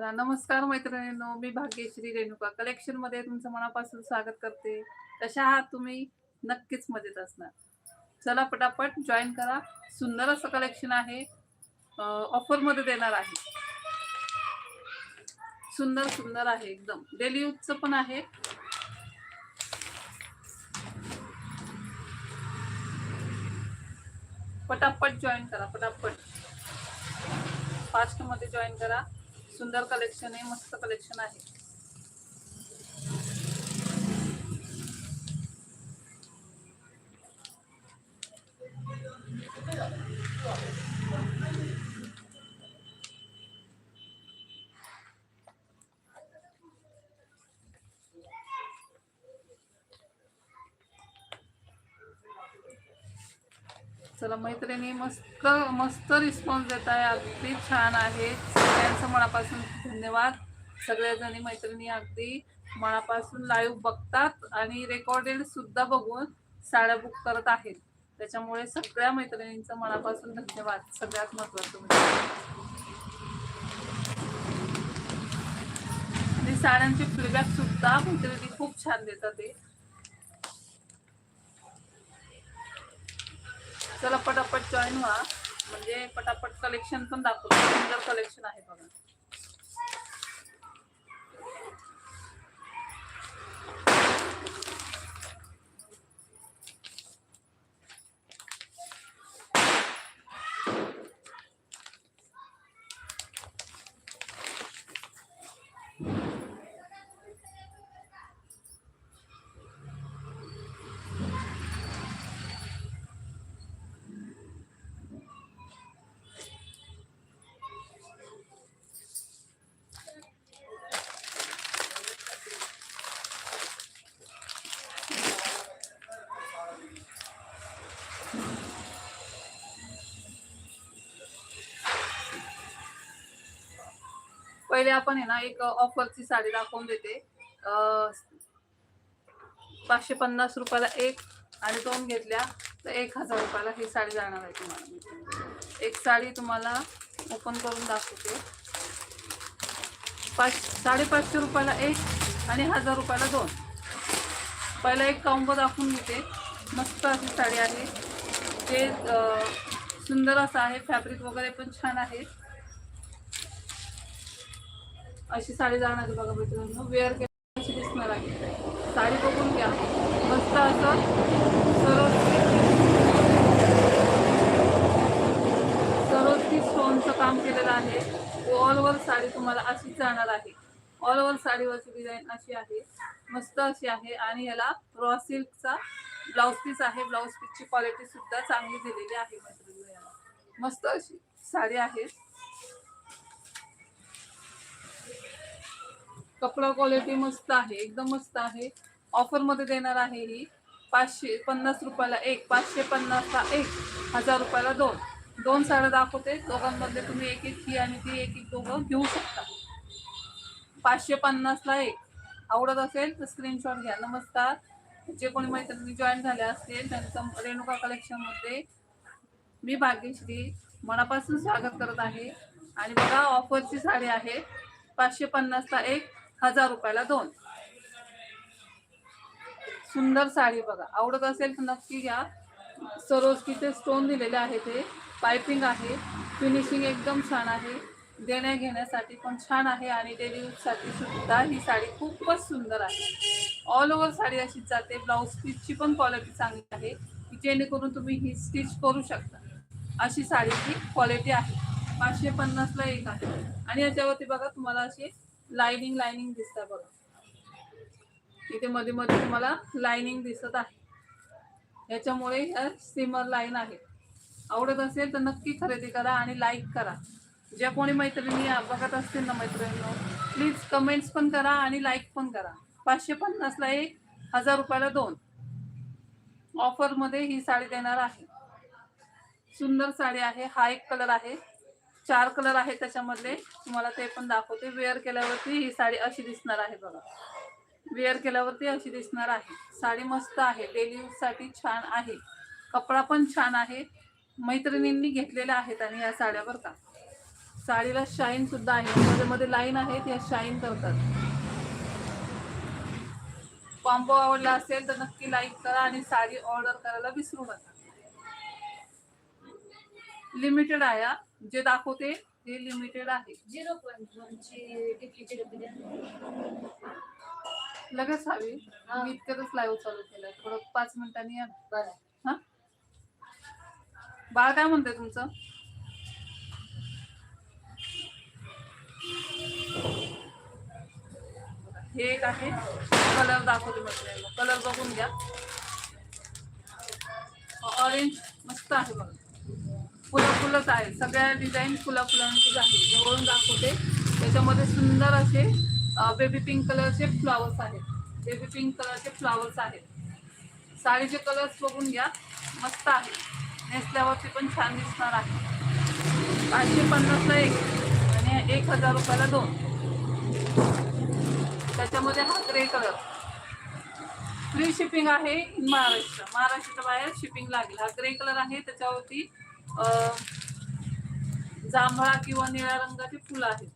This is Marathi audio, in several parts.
चला नमस्कार मैत्रिणींनो मी भाग्यश्री रेणुका. कलेक्शनमध्ये तुमचं मनापासून स्वागत करते. कशा आहात तुम्ही? नक्कीच मजेत असणार. चला पटापट जॉईन करा. सुंदर असं कलेक्शन आहे. ऑफरमध्ये देणार आहे. सुंदर सुंदर आहे एकदम. डेली यूजचं पण आहे. पटापट जॉईन करा पटापट. फास्टमध्ये जॉईन करा. सुंदर कलेक्शन आहे मस्त कलेक्शन आहे. चला मैत्रिणी मस्त मस्त रिस्पॉन्स देत आहे अगदी छान आहे. सगळ्यांचं मनापासून धन्यवाद. सगळ्याजणी मैत्रिणी अगदी मनापासून लाईव्ह बघतात आणि रेकॉर्डेड सुद्धा बघून साड्या बुक करत आहेत. त्याच्यामुळे सगळ्या मैत्रिणींचं मनापासून धन्यवाद. सगळ्यात महत्वाचं म्हणजे. आणि साड्यांचे फीडबॅक सुद्धा मैत्रिणी खूप छान देतात ते. चला पटापट जॉईन व्हा. म्हणजे पटापट कलेक्शन पण दाखवतो. सुंदर कलेक्शन आहे बघा. पहिले आपण आहे ना एक ऑफरची साडी दाखवून देते. पाचशे पन्नास रुपयाला एक आणि दोन घेतल्या तर एक हजार रुपयाला ही साडी जाणार आहे तुम्हाला. एक साडी तुम्हाला ओपन करून दाखवते. पाच साडेपाचशे रुपयाला एक आणि हजार रुपयाला दोन. पहिला एक कॉम्बो दाखवून घेते. मस्त अशी साडी आहे. ते सुंदर असं आहे. फॅब्रिक वगैरे पण छान आहे. अशी साडी जाणार आहे बघा मित्रांनो. वेअर केली अशी दिसणार आहे. साडी बघून घ्या. मस्त असं सरोज सरोस्की स्टोनचं काम केलेलं आहे. ऑल ओव्हर साडी तुम्हाला अशीच जाणार आहे. ऑल ओव्हर साडीवरची डिझाईन अशी आहे. मस्त अशी आहे. आणि याला रॉ सिल्कचा ब्लाऊज पीस आहे. ब्लाऊज पीसची क्वालिटी सुद्धा चांगली दिलेली आहे मैत्रिणींनो याला. मस्त अशी साडी आहे. कपडा क्वालिटी मस्त आहे एकदम मस्त आहे. ऑफरमध्ये देणार आहे ही. पाचशे पन्नास रुपयाला एक पाचशे पन्नासला एक हजार रुपयाला दोन. दोन साड्या दाखवते. दोघांमधले तुम्ही एक एक ही आणि ती एक एक दोघं घेऊ शकता. पाचशे पन्नासला एक. आवडत असेल तर स्क्रीनशॉट घ्या. नमस्कार. जे कोणी मैत्रिणी जॉईन झाले असतील त्यांचं रेणुका कलेक्शनमध्ये मी भाग्यश्री मनापासून स्वागत करत आहे. आणि बघा ऑफरची साडी आहे. पाचशे पन्नासला एक हजार रुपयाला दोन. सुंदर साडी बघा. आवडत असेल तर नक्की घ्या. सरोजकीचे स्टोन दिलेले आहे ते. पायपिंग आहे. फिनिशिंग एकदम छान आहे. देण्या घेण्यासाठी पण छान आहे आणि डेली यूजसाठी सुद्धा ही साडी खूपच सुंदर आहे. ऑल ओव्हर साडी अशीच जाते. ब्लाऊज स्टिचची पण क्वालिटी चांगली आहे की जेणेकरून तुम्ही ही स्टिच करू शकता. अशी साडीची क्वालिटी आहे. पाचशे पन्नासला एक आहे. आणि याच्यावरती बघा तुम्हाला अशी लाइनिंग लाइनिंग आहे बघा. इथे मध्ये मध्ये तुम्हाला लाइनिंग दिसत आहे. याच्यामुळे ह्या स्टीमर लाईन आहे. आवडत असेल तर नक्की खरेदी करा आणि लाईक करा. ज्या कोणी मैत्रिणी या बघत असतील ना मैत्रिणींनो प्लीज कमेंट्स पण करा आणि लाईक पण करा. पाचशे पन्नासला एक हजार रुपयाला दोन. ऑफरमध्ये ही साडी देणार आहे. सुंदर साडी आहे. हा एक कलर आहे. चार कलर आहे त्याच्यामधले. तुम्हाला ते पण दाखवते. वेअर केल्यावरती ही साडी अशी दिसणार आहे बघा. वेअर केल्यावरती अशी दिसणार आहे. साडी मस्त आहे. डेली यूजसाठी छान आहे. कपडा पण छान आहे. मैत्रिणींनी घेतलेल्या आहेत आणि या साड्या बरं का. साडीला शाईन सुद्धा आहे. मध्ये मध्ये लाईन आहेत या शाईन करतात. कॉम्बो आवडला असेल तर नक्की लाईक करा आणि साडी ऑर्डर करायला विसरू नका. लिमिटेड आहे जे दाखवते ते लिमिटेड आहे. झिरो पॉईंट दोनची टिकलीची डबी द्या लगेच हवी. हा. मी इतक्यातच लाईव्ह चालू केलं थोडं पाच मिनिटांनी या. बरं. हा? बाळ काय म्हणते तुमचं? हे एक आहे. कलर दाखवते म्हटलं कलर बघून घ्या. ऑरेंज मस्त आहे बघा. फुलं फुलंच आहे. सगळ्या डिझाईन फुला फुलांचीच आहे जवळून दाखवते. त्याच्यामध्ये सुंदर असे बेबी पिंक कलरचे फ्लॉवर्स आहेत. बेबी पिंक कलरचे फ्लॉवर्स आहेत. साडीचे कलर्स बघून घ्या. मस्त आहे. नेसल्यावरती पण छान दिसणार आहे. पाचशे पन्नासला एक आणि एक हजार रुपयाला दोन. त्याच्यामध्ये हा ग्रे कलर फ्री शिपिंग आहे इन महाराष्ट्र महाराष्ट्राच्या बाहेर शिपिंग लागेल. हा ग्रे कलर आहे. त्याच्यावरती जांभळा किंवा निळ्या रंगाची फुलं आहेत.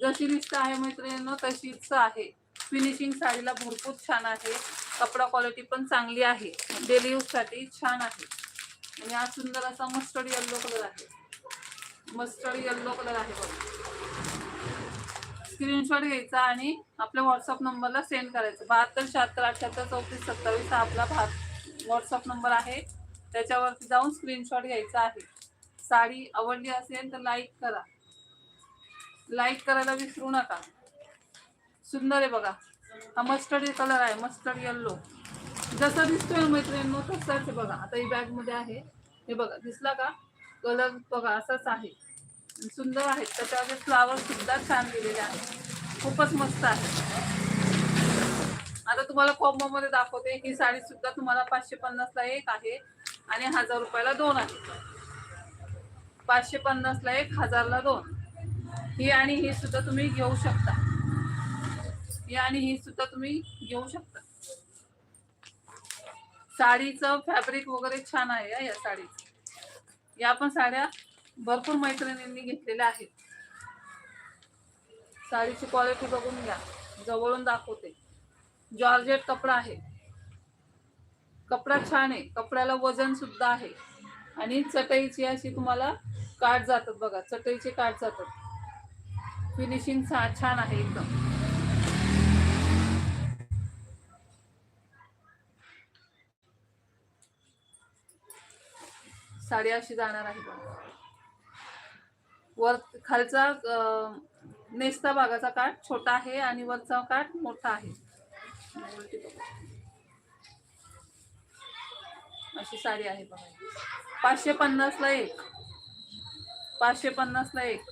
जशी लिस्ट आहे मैत्रिणींनो तशीच आहे. फिनिशिंग साडीला भरपूर छान आहे. कपडा क्वालिटी पण चांगली आहे. डेली यूजसाठी छान आहे. आणि हा सुंदर असा मस्टर्ड येल्लो कलर आहे. मस्टर्ड येल्लो कलर आहे बघा. स्क्रीनशॉट घ्यायचा आणि आपल्या व्हॉट्सअप नंबरला सेंड करायचं. बहात्तर शहात्तर अठ्याहत्तर चौतीस सत्तावीस हा आपला भात व्हॉट्सअप नंबर आहे. त्याच्यावरती जाऊन स्क्रीनशॉट घ्यायचा आहे. साडी आवडली असेल तर लाईक करा. लाईक करायला विसरू नका. सुंदर आहे बघा. हा मस्टर्ड कलर आहे. मस्टर्ड येल्लो जसा दिसतोय मैत्रिणींनो तसाच आहे बघा. आता ही बॅगमध्ये आहे. हे बघा. दिसला का? कलर बघा असाच आहे. सुंदर आहे. त्याच्यामध्ये फ्लावर सुद्धा छान दिलेले आहेत. खूपच मस्त आहे. आता तुम्हाला कॉम्बो मध्ये दाखवते. ही साडी सुद्धा तुम्हाला पाचशे पन्नासला एक आहे. आणि हजार रुपयाला दोन आहे. पाचशे पन्नासला एक हजारला दोन. ही आणि ही सुद्धा तुम्ही घेऊ शकता. ही आणि ही सुद्धा तुम्ही घेऊ शकता. साडीचं फॅब्रिक वगैरे छान आहे या साडीचं. या पण साड्या भरपूर मैत्रिणींनी घेतलेल्या आहेत. साडीची क्वालिटी बघून घ्या. जवळून दाखवते. जॉर्जेट कपडा आहे. कपडा छान आहे. कपड्याला वजन सुद्धा आहे. आणि चटईची अशी तुम्हाला काठ जातात बघा. चटईचे काठ जातात. फिनिशिंग छान आहे एकदम. साडी अशी जाणार आहे वर खालचा नेस्ता भागाचा काठ छोटा आहे आणि वरचा काठ मोठा आहे. अशी साडी आहे बघा. पाचशे पन्नासला एक. पाचशे पन्नासला एक.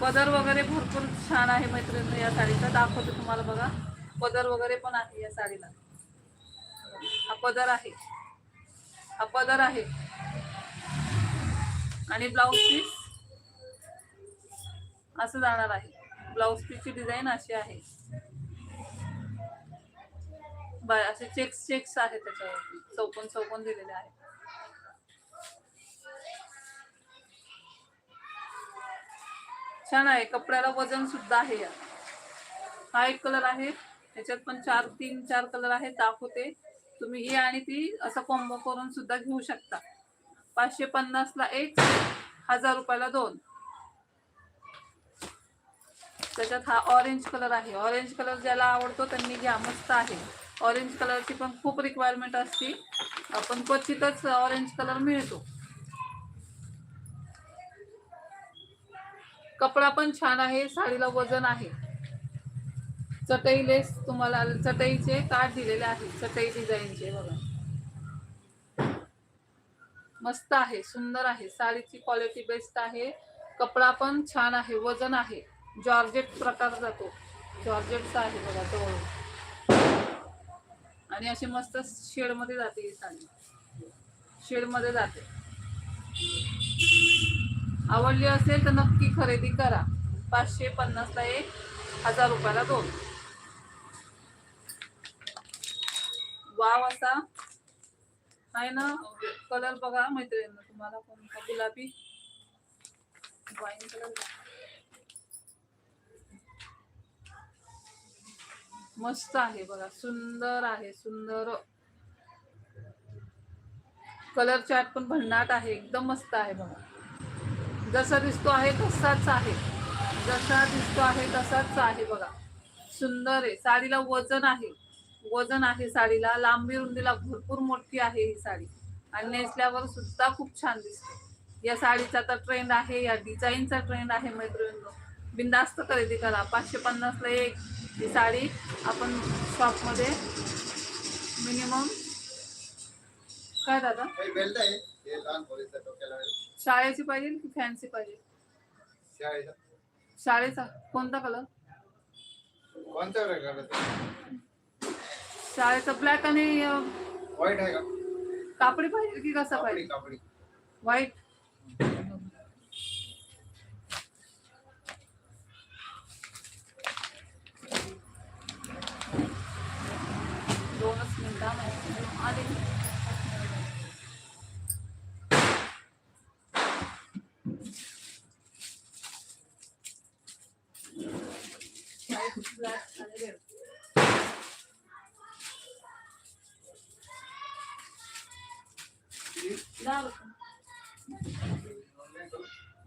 पदर वगैरे भरपूर छान आहे मैत्रिणी या साडीचा. दाखवते तुम्हाला बघा. पदर वगैरे पण आहे या साडीला. हा पदर आहे. हा पदर आहे. आणि ब्लाऊज पीस. असं जाणार आहे. ब्लाऊज पीसची डिझाईन अशी आहे. असे चेक्स चेक्स आहेत त्याच्यावरती. चौकोन चौकोन दिलेले आहे छान आहे कपड्याला वजन सुद्धा आहे या हा एक कलर आहे. त्याच्यात पण चार तीन चार कलर आहेत दाखवते. तुम्ही ही आणि ती असं कॉम्बो करून सुद्धा घेऊ शकता. पाचशे पन्नासला एक हजार रुपयाला दोन. त्याच्यात हा ऑरेंज कलर आहे. ऑरेंज कलर ज्याला आवडतो त्यांनी घ्या मस्त आहे. ऑरेंज कलरची पण खूप रिक्वायरमेंट असते. आपण क्वचितच ऑरेंज कलर मिळतो. कपडा पण छान आहे साडीला वजन आहे. चटई लेस तुम्हाला चटईचे काठ दिलेले आहे चटई डिझाईनचे बघा. मस्त आहे सुंदर आहे साडीची क्वालिटी बेस्ट आहे. कपडा पण छान आहे वजन आहे. जॉर्जेट प्रकार जातो. जॉर्जेटचा आहे बघा जवळ. आणि अशी मस्त शेडमध्ये जाते ही साडी. शेडमध्ये जाते. आवडली असेल तर नक्की खरेदी करा. पाचशे पन्नासला एक हजार रुपयाला दोन. वाव असा. आहे ना? कलर बघा मैत्रिणी तुम्हाला कोणता? गुलाबी. वाईन कलर मस्त आहे बघा सुंदर आहे सुंदर. कलर चार्ट पण भन्नाट आहे एकदम मस्त आहे बघा. जसा दिसतो आहे तसाच आहे. जसा दिसतो आहे तसाच आहे बघा. सुंदर आहे. साडीला वजन आहे. वजन आहे साडीला. लांबी रुंदीला भरपूर मोठी आहे ही साडी. आणि नेसल्यावर सुद्धा खूप छान दिसते. या साडीचा तर ट्रेंड आहे या डिझाईनचा ट्रेंड आहे मैत्रिणींनो. बिंदास्त खरेदी करा. पाचशे पन्नासला एक ही साडी आपण शॉपमध्ये मिनिमम काय दादा? शाळेची पाहिजे की फॅन्सी पाहिजे? शाळेचा. कोणता कलर कोणत्या प्रकारचा शाळेचा ब्लॅक आणि व्हाईट आहे का? कापडी पाहिजे की कसा पाहिजे? कापडी. व्हाईट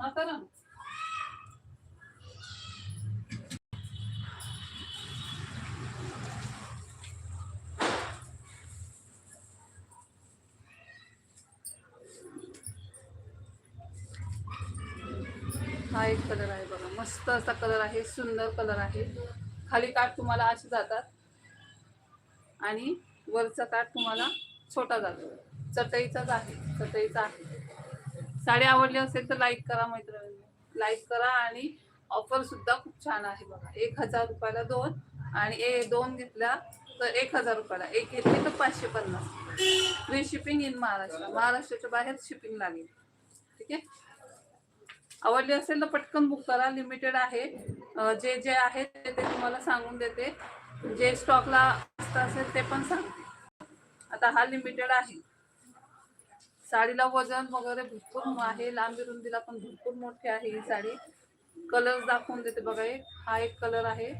हा करा हा एक कलर आहे बघा. मस्त असा कलर आहे सुंदर कलर आहे. खाली काठ तुम्हाला असे जातात. आणि वरचा काठ तुम्हाला छोटा जातो. चटईचाच आहे चटईचा आहे. साडी आवडली असेल तर लाईक करा मैत्रिणी लाईक करा आणि ऑफर सुद्धा खूप छान आहे बघा. एक हजार रुपयाला दोन आणि ए दोन घेतल्या तर एक हजार रुपयाला. एक घेतली तर पाचशे पन्नास. फ्री शिपिंग इन महाराष्ट्र महाराष्ट्राच्या बाहेर शिपिंग लागेल. ठीक आहे? आवडली असेल तर पटकन बुक करा. लिमिटेड आहे. जे जे आहे ते ते तुम्हाला सांगून देते. जे स्टॉकला असेल ते पण सांगते. आता हा लिमिटेड आहे. साडीला वजन वगैरे भरपूर आहे. लांबी रुंदीला पण भरपूर मोठी आहे ही साडी. कलर दाखवून देते बघा एक. हा एक कलर आहे.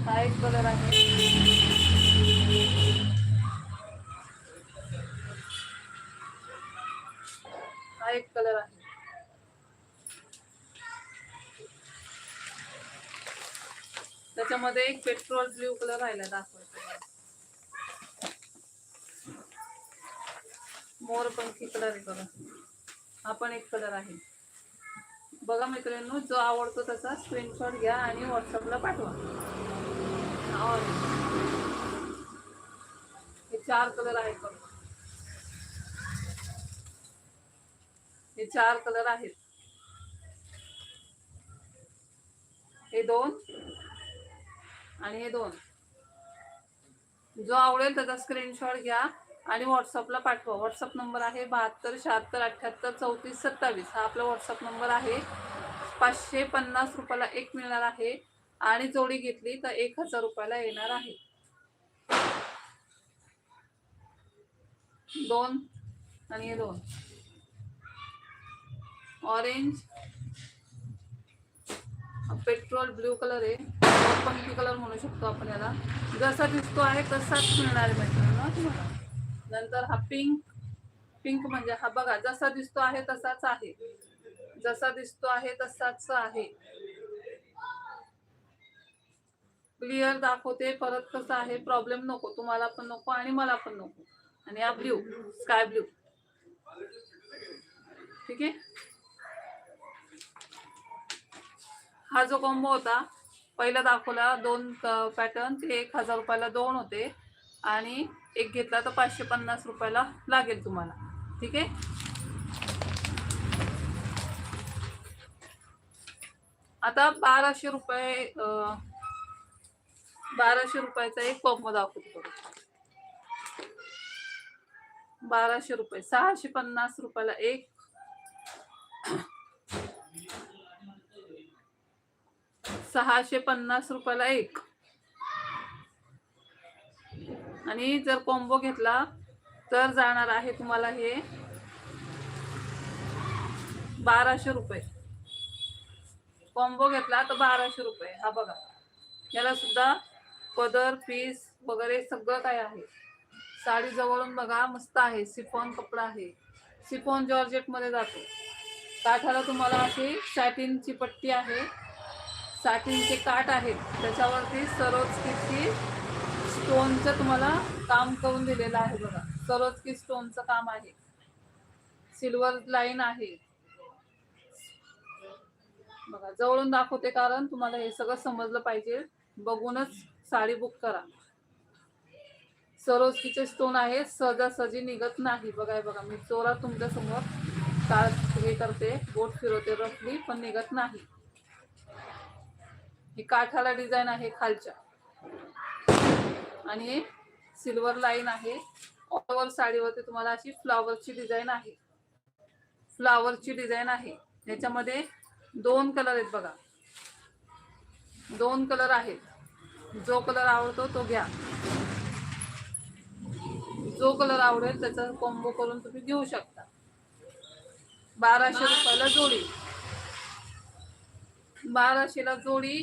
हा एक कलर आहे. हा एक कलर आहे. त्याच्यामध्ये एक पेट्रोल ब्ल्यू कलर राहिला दाखवायचा मोरपंखी कलर आहे बघा. हा पण एक कलर आहे. बघा मित्रांनो जो आवडतो त्याचा स्क्रीनशॉट घ्या आणि व्हॉट्सअपला पाठवा. हे चार कलर आहेत बघा. हे चार कलर आहेत. हे दोन आणि हे दोन. जो आवडेल त्याचा स्क्रीनशॉट घ्या आणि व्हॉट्सअपला पाठवा. व्हॉट्सअप नंबर आहे बहात्तर शहात्तर अठ्ठ्याहत्तर चौतीस सत्तावीस. हा आपला व्हॉट्सअप नंबर आहे. पाचशे पन्नास रुपयाला एक मिळणार आहे आणि जोडी घेतली तर एक हजार रुपयाला येणार आहे. दोन आणि हे दोन. ऑरेंज पेट्रोल ब्ल्यू कलर आहे. पंखी कलर म्हणू शकतो आपण याला. जसा दिसतो आहे तसाच मिळणार आहे मैत्रिणींनो तुम्हाला? नंतर हा पिंक पिंक म्हणजे हा बघा जसा दिसतो आहे तसाच आहे. जसा दिसतो आहे तसाच आहे. क्लिअर दाखवते परत कसं आहे? प्रॉब्लेम नको तुम्हाला पण नको आणि मला पण नको. आणि हा ब्ल्यू स्काय ब्ल्यू ठीक आहे? हा जो कॉम्बो होता पहिला दाखवला दोन पॅटर्न ते एक हजार रुपयाला दोन होते आणि एक घेतला तर पाचशे पन्नास रुपयाला लागेल तुम्हाला. ठीक आहे? आता बाराशे रुपये बाराशे रुपयाचा एक कॉम्बो दाखवतो बाराशे रुपये सहाशे पन्नास रुपयाला एक. सहाशे पन्नास रुपयाला एक. आणि जर कॉम्बो घेतला तर जाणार आहे तुम्हाला हे बाराशे रुपये. कॉम्बो घेतला तर बाराशे रुपये. हा बघा. याला सुद्धा पदर पीस वगैरे सगळं काय आहे. साडी जवळून बघा मस्त आहे. सिफॉन कपडा आहे. सिफॉन जॉर्जेटमध्ये जातो. काठाला तुम्हाला अशी सॅटिनची पट्टी आहे. साठींचे काठ आहेत. त्याच्यावरती सरोजकीची स्टोनचं तुम्हाला काम करून दिलेलं आहे बघा. सरोजकी स्टोनचं काम आहे. सिल्वर लाईन आहे. बघा जवळून दाखवते कारण तुम्हाला हे सगळं समजलं पाहिजे. बघूनच साडी बुक करा. सरोजकीचे स्टोन आहे. सहजासहजी निघत नाही. बघा बघा. मी चोरा तुमच्यासमोर का हे करते. बोट फिरवते रफली पण निघत नाही. ही काठाला डिझाईन आहे खालच्या. आणि सिल्वर लाईन आहे. ऑल ओव्हर साडीवरती तुम्हाला अशी फ्लावरची डिझाईन आहे. फ्लावरची डिझाईन आहे. याच्यामध्ये दोन कलर आहेत बघा. दोन कलर आहेत. जो कलर आवडतो तो घ्या. जो कलर आवडेल त्याचा कॉम्बो करून तुम्ही घेऊ शकता. बाराशे रुपयाला जोडी. बाराशेला जोडी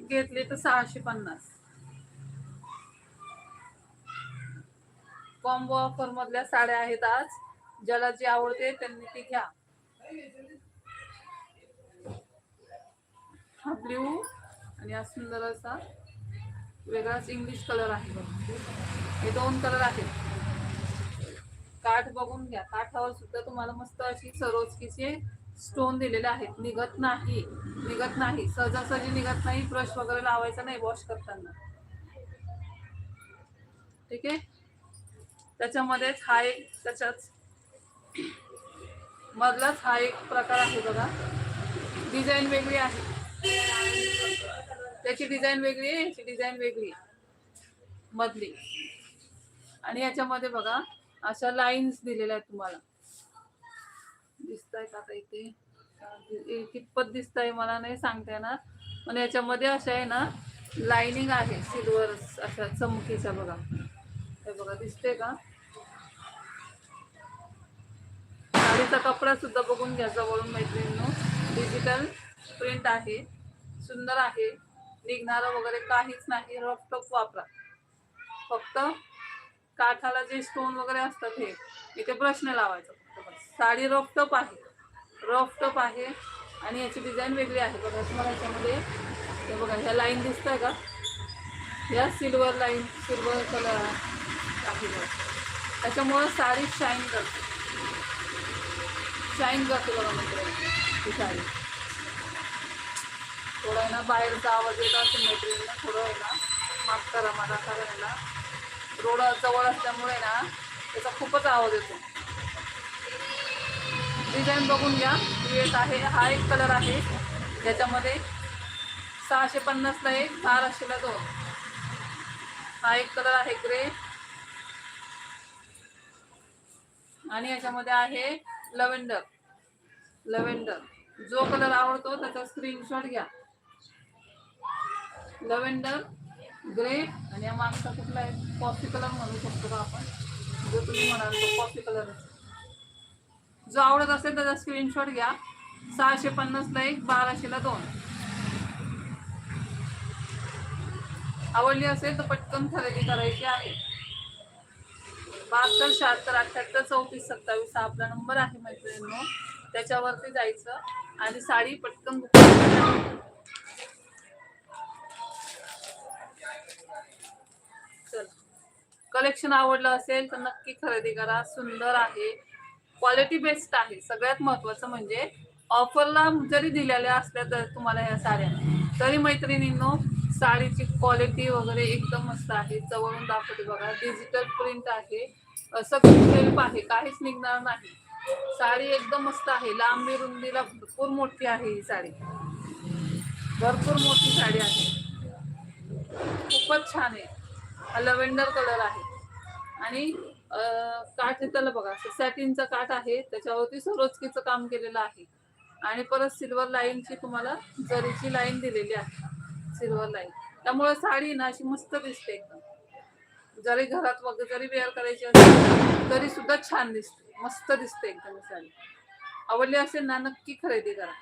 घेतली तर सहाशे पन्नास. कॉम्बो ऑफर मधल्या साड्या आहेत आज. ज्याला जी आवडते त्यांनी ती घ्या. हा ब्ल्यू आणि हा सुंदर असा वेगळाच इंग्लिश कलर आहे हे दोन कलर आहेत. काठ बघून घ्या. काठावर सुद्धा तुम्हाला मस्त अशी सरोजकीचे स्टोन दिलेले आहेत. निघत नाही. निघत नाही. सहजासहजी निघत नाही. ब्रश वगैरे लावायचा नाही वॉश करताना. ठीक आहे? त्याच्यामध्येच हा एक त्याच्याच मधलाच हा एक प्रकार आहे बघा. डिझाईन वेगळी आहे. त्याची डिझाईन वेगळी आहे याची डिझाईन वेगळी आहे. मधली. आणि याच्यामध्ये बघा अशा लाईन्स दिलेल्या आहेत तुम्हाला. दिसताय का आता इथे कितपत दिसतंय मला नाही सांगता येणार. पण याच्यामध्ये अशा आहे ना लाइनिंग आहे सिल्वर अशा चमकीच्या बघा. हे बघा दिसते का? साडीचा कपडा सुद्धा बघून घ्या जवळून मैत्रिणीनं. डिजिटल प्रिंट आहे. सुंदर आहे. निघणारं वगैरे काहीच नाही. रफ वापरा. फक्त काठाला जे स्टोन वगैरे असतात हे इथे प्रश्न लावायचा. साडी रफ टप आहे. रफ टप आहे. आणि याची डिझाईन वेगळी आहे. बघा तुम्हाला याच्यामध्ये हे बघा ह्या लाईन दिसत आहे का? या सिल्वर लाईन सिल्वर कलर आहे बघा. त्याच्यामुळं साडी शाईन करते. शाईन करते बघा मैत्रिणी ही साडी. थोडा आहे ना बाहेरचा आवाज येत असेल मैत्रिणीला थोडं आहे ना माफ करा मला कारण आहे ना रोड जवळ असल्यामुळे ना त्याचा खूपच आवाज येतो. डिझाईन बघून घ्या. येत आहे. हा एक कलर आहे. ज्याच्यामध्ये सहाशे पन्नासला एक बाराशेला दोन. हा एक कलर आहे ग्रे. आणि याच्यामध्ये आहे लव्हेंडर लव्हेंडर जो कलर आवडतो त्याचा स्क्रीनशॉट घ्या. लव्हेंडर ग्रे आणि या मागचा कुठला आहे कॉफी कलर म्हणू शकतो का आपण? जो तुम्ही म्हणाल तो कॉफी कलर जो आवडत असेल त्याचा स्क्रीनशॉट घ्या. सहाशे पन्नासला एक बाराशेला दोन. आवडली असेल तर पटकन खरेदी करायची आहे. बहात्तर शहात्तर अठ्ठ्याहत्तर चौतीस सत्तावीस हा आपला नंबर आहे मैत्रिणींनो. त्याच्यावरती जायचं आणि साडी पटकन बुक कलेक्शन आवडलं असेल तर नक्की खरेदी करा. सुंदर आहे. क्वालिटी बेस्ट आहे. सगळ्यात महत्वाचं म्हणजे ऑफरला जरी दिलेल्या असल्या तर तुम्हाला ह्या साड्या. तरी मैत्रिणींनो साडीची क्वालिटी वगैरे एकदम मस्त आहे. जवळून दाखवते बघा. डिजिटल प्रिंट आहे. सगळं सगळी आहे. काहीच निघणार नाही. साडी एकदम मस्त आहे. लांबी रुंदीला भरपूर मोठी आहे ही साडी. भरपूर मोठी साडी आहे. खूपच छान आहे. लव्हेंडर कलर आहे. आणि काठ आहे त्याला बघा सॅटिनचा काठ आहे त्याच्यावरती सरोजकीचं काम केलेलं आहे. आणि परत सिल्वर लाईनची तुम्हाला जरीची लाईन दिलेली आहे सिल्वर लाईन त्यामुळे साडी ना अशी मस्त दिसते एकदम. जरी घरात वगैरे जरी वेअर करायची असेल तरी सुद्धा छान दिसते. मस्त दिसते एकदम साडी. आवडली असेल ना नक्की खरेदी करा.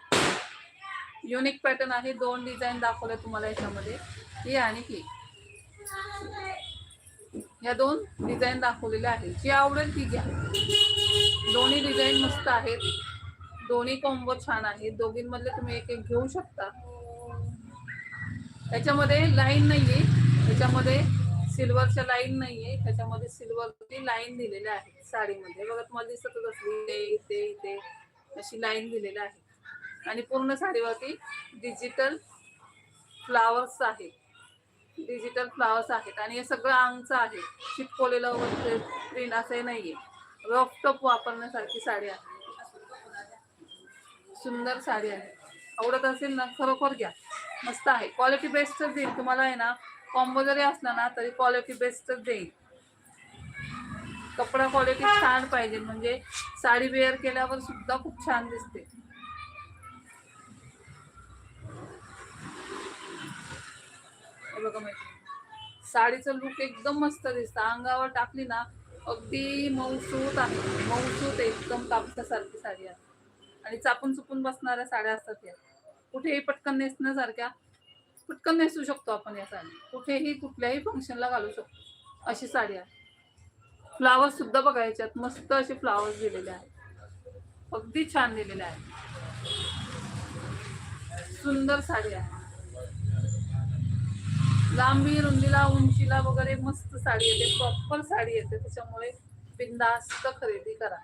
युनिक पॅटर्न आहे दोन डिझाईन दाखवले तुम्हाला याच्यामध्ये. ही आणि ही. ह्या दोन डिझाईन दाखवलेल्या आहेत. जी आवडेल ती घ्या. दोन्ही डिझाईन मस्त आहेत. दोन्ही कॉम्बो छान आहेत. दोघींमधले तुम्ही एक एक घेऊ शकता. त्याच्यामध्ये लाईन नाहीये. त्याच्यामध्ये सिल्वरच्या लाईन नाहीये. त्याच्यामध्ये सिल्वरची लाईन दिलेल्या आहेत साडीमध्ये. बघा तुम्हाला दिसतच असली. इथे इथे इथे अशी लाईन दिलेल्या आहे आणि पूर्ण साडीवरती डिजिटल फ्लावर्स आहेत. डिजिटल फ्लावर्स आहेत आणि हे सगळं अंगचं आहे. चिपकवलेलं वगैरे प्रिंट असंही नाही रफ टप वापरण्यासारखी साडी आहे. सुंदर साडी आहे. आवडत असेल ना खरोखर घ्या. मस्त आहे. क्वालिटी बेस्टच देईल. तुम्हाला आहे ना कॉम्बो जरी असला ना तरी क्वालिटी बेस्टच देईल. कपडा क्वालिटी छान पाहिजे. म्हणजे साडी वेअर केल्यावर सुद्धा खूप छान दिसते. हे बघा माहिती साडीचं लुक एकदम मस्त दिसतं. अंगावर टाकली ना अगदी मऊसूत आहे. मऊसूत एकदम कापसासारखी साडी आहे. आणि चापून चुपून बसणाऱ्या साड्या असतात या. कुठेही पटकन नेसण्यासारख्या पटकन नेसू शकतो आपण या साडी. कुठेही कुठल्याही फंक्शनला घालू शकतो. अशी साडी आहे. फ्लावर्स सुद्धा बघा याच्यात. मस्त असे फ्लावर्स दिलेले आहेत. अगदी छान दिलेले आहेत. सुंदर साडी आहे. लांबी रुंदीला उंचीला वगैरे मस्त साडी येते. प्रॉपर साडी येते. त्याच्यामुळे बिंदास्त खरेदी करा.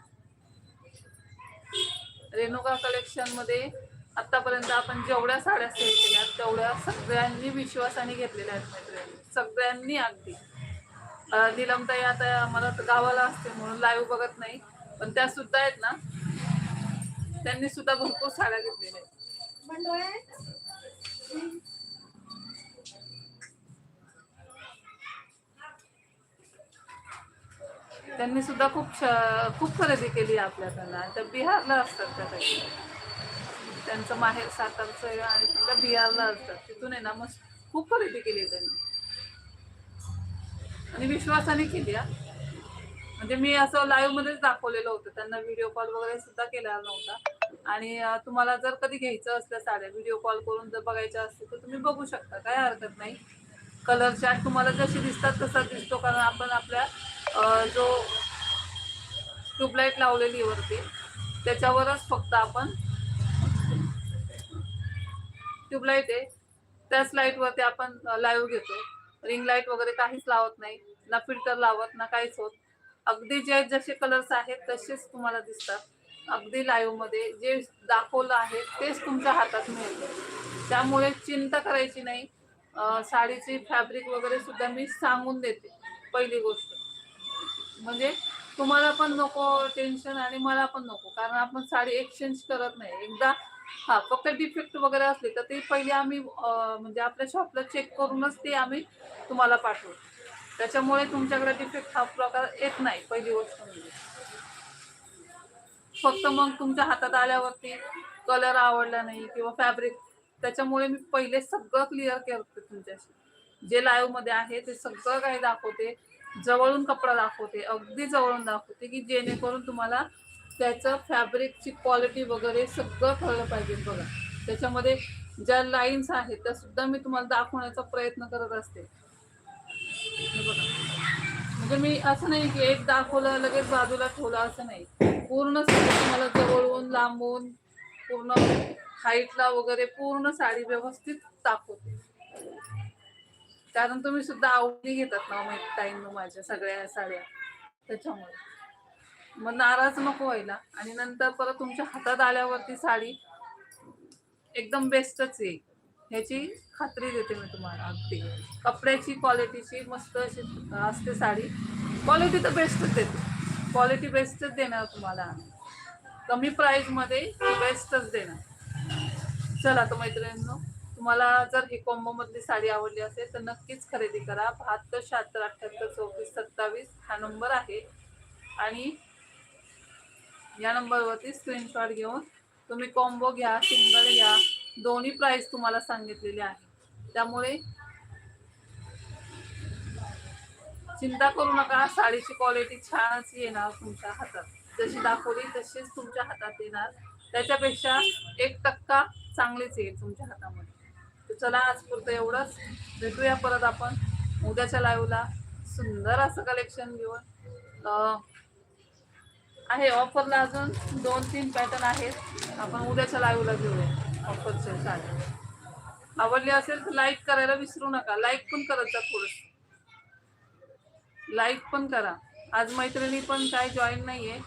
रेणुका कलेक्शनमध्ये आतापर्यंत आपण जेवढ्या साड्या सेल केल्या तेवढ्या सगळ्यांनी विश्वासाने घेतलेल्या आहेत मैत्रिणी. सगळ्यांनी अगदी. निलमताई आता आम्हाला गावाला असते म्हणून लाईव्ह बघत नाही पण त्या सुद्धा आहेत ना. त्यांनी सुद्धा भरपूर साड्या घेतलेल्या आहेत. त्यांनी सुद्धा खूप छ खूप खरेदी केली आपल्या आपल्याकडनं आणि त्या बिहारला असतात त्या त्यांचं माहेर सातारचं आहे आणि सुद्धा बिहारला असतात. तिथून आहे ना मस्त खूप खरेदी केली त्यांनी. आणि विश्वासाने केली हा. म्हणजे मी असं लाईव्ह मध्येच दाखवलेलं होतं. त्यांना व्हिडिओ कॉल वगैरे सुद्धा केलेला नव्हता. आणि तुम्हाला जर कधी घ्यायचं असल्या साड्या व्हिडिओ कॉल करून जर बघायच्या असतील तर तुम्ही बघू शकता. काय हरकत नाही. कलर चार्ट तुम्हाला जशी दिसतात तसा दिसतो कारण आपण आपल्या जो ट्यूबलाईट लावलेली वरती त्याच्यावरच फक्त आपण ट्यूबलाईट आहे. त्याच लाईटवरती आपण लाईव्ह घेतो रिंग लाइट वगैरे काहीच लावत नाही ना फिल्टर लावत ना काहीच होत. अगदी जे जसे कलर्स आहेत तसेच तुम्हाला दिसतात. अगदी लाईव्हमध्ये जे दाखवलं आहे तेच तुमच्या हातात मिळतं. त्यामुळे चिंता करायची नाही. साडीची फॅब्रिक वगैरे सुद्धा मी सांगून देते पहिली गोष्ट. म्हणजे तुम्हाला पण नको टेन्शन आणि मला पण नको. कारण आपण साडी एक्सचेंज करत नाही. एकदा हा फक्त डिफेक्ट वगैरे असले तर ते पहिले आम्ही म्हणजे आपल्या शॉपला चेक करूनच ते आम्ही तुम्हाला पाठवू. त्याच्यामुळे तुमच्याकडे डिफेक्ट हा प्रकार येत नाही पहिली गोष्ट म्हणजे. फक्त मग तुमच्या हातात आल्यावरती कलर आवडला नाही किंवा फॅब्रिक त्याच्यामुळे मी पहिले सगळं क्लिअर करते तुमच्याशी. जे लाईव्हमध्ये आहे ते सगळं काही दाखवते. जवळून कपडा दाखवते अगदी जवळून दाखवते की जेणेकरून तुम्हाला त्याचं फॅब्रिकची क्वालिटी वगैरे सगळं कळलं पाहिजे बघा. त्याच्यामध्ये ज्या लाईन्स आहेत त्या सुद्धा मी तुम्हाला दाखवण्याचा प्रयत्न करत असते. म्हणजे मी असं नाही की एक दाखवलं लगेच बाजूला ठेवलं असं नाही. पूर्ण सगळं तुम्हाला जवळून लांबून पूर्ण हाईटला वगैरे पूर्ण साडी व्यवस्थित दाखवते. कारण तुम्ही सुद्धा आवडी घेतात ना टाईम माझ्या सगळ्या साड्या. त्याच्यामुळे. मग नाराज नको व्हायला. आणि नंतर परत तुमच्या हातात आल्यावरती साडी एकदम बेस्टच येईल ह्याची खात्री देते मी तुम्हाला अगदी. कपड्याची क्वालिटीची मस्त अशी असते साडी. क्वालिटी तर बेस्टच देते. क्वालिटी बेस्टच देणार तुम्हाला आम्ही. कमी प्राईजमध्ये बेस्टच देणार. चला तर मैत्रिणींनो तुम्हाला जर ही कॉम्बो मधली साडी आवडली असेल तर नक्कीच खरेदी करा. बहात्तर शहात्तर अठ्ठ्याहत्तर चौतीस सत्तावीस हा नंबर आहे. आणि या नंबरवरती स्क्रीनशॉट घेऊन तुम्ही कॉम्बो घ्या सिंगल घ्या. दोन्ही प्राइस तुम्हाला सांगितलेली आहे. त्यामुळे चिंता करू नका साडीची क्वालिटी छानच येणार तुमच्या हातात. जशी दाखवली तशीच तुमच्या हातात येणार. त्याच्यापेक्षा एक टक्का चांगलीच येईल तुमच्या हातामध्ये. चला आज पुरतं एवढंच. भेटूया परत आपण. उद्याच्या लाईव्हला सुंदर असं कलेक्शन घेऊन. आहे ऑफरला अजून दोन तीन पॅटर्न आहेत. आपण उद्याच्या लाईव्हला घेऊया ऑफरचे चालेल आवडली असेल तर लाईक करायला विसरू नका. लाईक पण करत जा थोडंसं. लाईक पण करा. आज मैत्रिणी पण काय जॉईन नाही आहे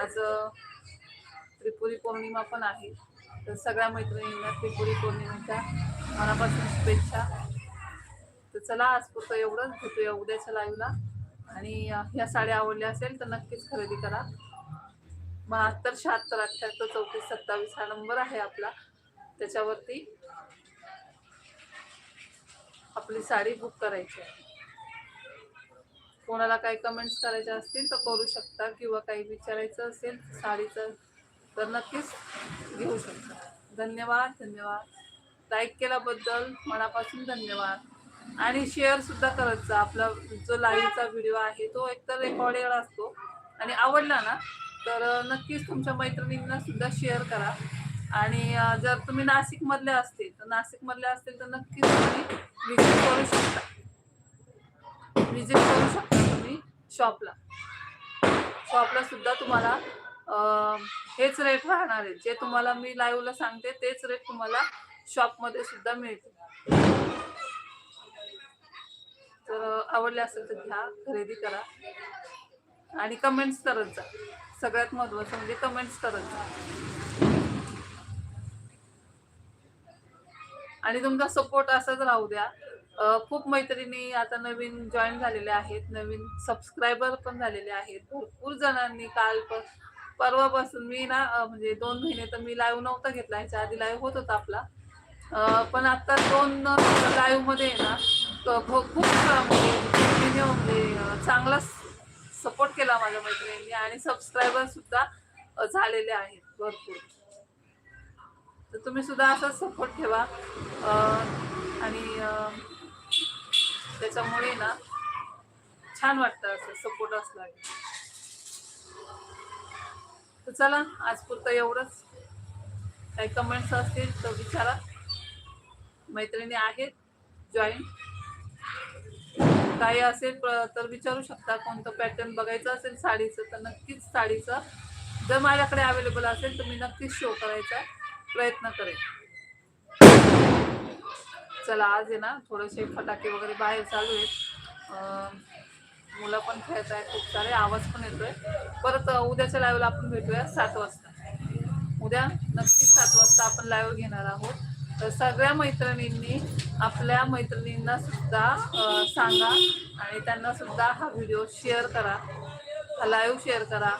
आज त्रिपुरी पौर्णिमा पण आहे. तर सगळ्या मैत्रिणींना त्रिपुरी पौर्णिमेच्या मनापासून शुभेच्छा. तर चला आज पुरतं एवढंच भेटूया उद्याच्या लाईव्हला आणि ह्या साड्या आवडल्या असेल तर नक्कीच खरेदी करा. बहात्तर शहात्तर अठ्ठ्याहत्तर चौतीस सत्तावीस हा नंबर आहे आपला. त्याच्यावरती आपली साडी बुक करायची आहे. कोणाला काही कमेंट्स करायच्या असतील तर करू शकता किंवा काही विचारायचं असेल साडीचं तर नक्कीच घेऊ शकता. धन्यवाद धन्यवाद. लाईक केल्याबद्दल मनापासून धन्यवाद. आणि शेअरसुद्धा करत जा. आपला जो लाईव्हचा व्हिडिओ आहे तो एकतर रेकॉर्डेड असतो. आणि आवडला ना तर नक्कीच तुमच्या मैत्रिणींना सुद्धा शेअर करा. आणि जर तुम्ही नाशिकमधले असतील तर नाशिकमधले असतील तर नक्कीच तुम्ही व्हिजिट करू शकता. व्हिजिट करू शकता तुम्ही शॉपला शॉपला सुद्धा तुम्हाला हेच रेट राहणार आहेत. जे तुम्हाला मी लाईव्हला सांगते तेच रेट तुम्हाला शॉपमध्ये सुद्धा मिळते तर आवडले असेल तर घ्या खरेदी करा. आणि कमेंट्स करत जा. सगळ्यात महत्वाचं म्हणजे कमेंट्स करत जा. आणि तुमचा सपोर्ट असाच राहू द्या. खूप मैत्रिणी आता नवीन जॉईन झालेल्या आहेत. नवीन सबस्क्रायबर पण झालेले आहेत. भरपूर जणांनी काल पण परवापासून मी ना म्हणजे दोन महिने तर मी लाईव्ह नव्हता घेतला. ह्याच्या आधी लाईव्ह होत होता आपला. पण आता दोन लाईव्हमध्ये आहे ना खूप म्हणजे, म्हणजे चांगला सपोर्ट केला माझ्या मैत्रिणींनी आणि सबस्क्रायबर सुद्धा झालेले आहेत भरपूर. तर तुम्ही सुद्धा असाच सपोर्ट ठेवा. आणि त्याच्यामुळे ना छान वाटतं असं सपोर्ट असला तर चला आज पुरतं एवढंच. काही कमेंट्स असतील तर विचारा. मैत्रिणी आहेत जॉईन काही असेल प- तर विचारू शकता. कोणतं पॅटर्न बघायचं असेल साडीचं तर नक्कीच साडीचं. जर माझ्याकडे अवेलेबल असेल तर मी नक्कीच शो करायचा प्रयत्न करेन. चला आज आहे ना थोडेसे फटाके वगैरे बाहेर चालू आहेत. मुलं पण खेळत आहेत खूप सारे. आवाज पण येतोय. परत उद्याच्या लाईव्हला आपण भेटूया सात वाजता. उद्या नक्कीच सात वाजता आपण लाईव्ह घेणार आहोत. तर सगळ्या मैत्रिणींनी आपल्या मैत्रिणींना सुद्धा सांगा आणि त्यांना सुद्धा हा व्हिडिओ शेअर करा. हा लाईव्ह शेअर करा.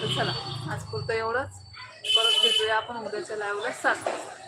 तर चला आज पुरतं एवढंच. परत भेटूया आपण उद्याच्या लाईव्हला सात वाजता.